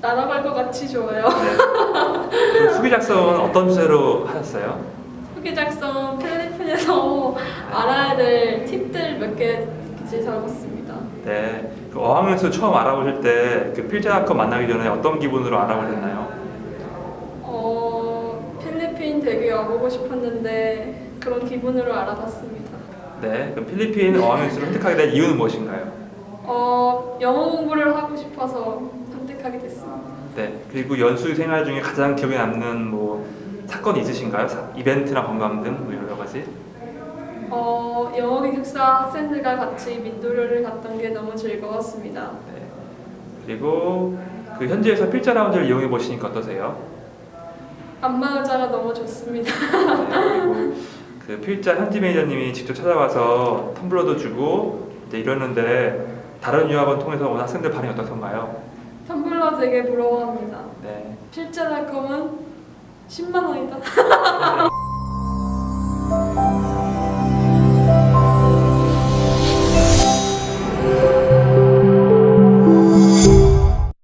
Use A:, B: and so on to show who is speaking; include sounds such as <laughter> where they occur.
A: 날아갈 것 같이 좋아요.
B: 그 수기 작성은 어떤 주제로 하셨어요?
A: 후기 작성 필리핀에서 <laughs> 알아야 될 팁들 몇개 적었습니다.
B: 네. 그 어학연수 처음 알아보실 때 그 필자학과 만나기 전에 어떤 기분으로 알아보셨나요?
A: 어, 필리핀 되게 와보고 싶었는데 그런 기분으로 알아봤습니다.
B: 네. 그럼 필리핀 어학연수를 선택하게 된 이유는 무엇인가요?
A: 어, 영어 공부를 하고 싶어서 선택하게 됐습니다.
B: 네. 그리고 연수 생활 중에 가장 기억에 남는 뭐 사건이 있으신가요? 사- 이벤트나 관광 등뭐 여러 가지.
A: 어, 영어 기숙사 학생들과 같이 민도료를 갔던 게 너무 즐거웠습니다.
B: 네. 그리고 그 현지에서 필자 라운지를 이용해 보시니까 어떠세요?
A: 안마 의자가 너무 좋습니다.
B: 네, 그리고 그 필자 현지 매니저님이 직접 찾아와서 텀블러도 주고 이제 이러는데 다른 유학원 통해서 온 학생들 반응이 어떻던가요?
A: 텀블러 되게 부러워합니다.
B: 네.
A: 필자닷컴은 10만 원이다.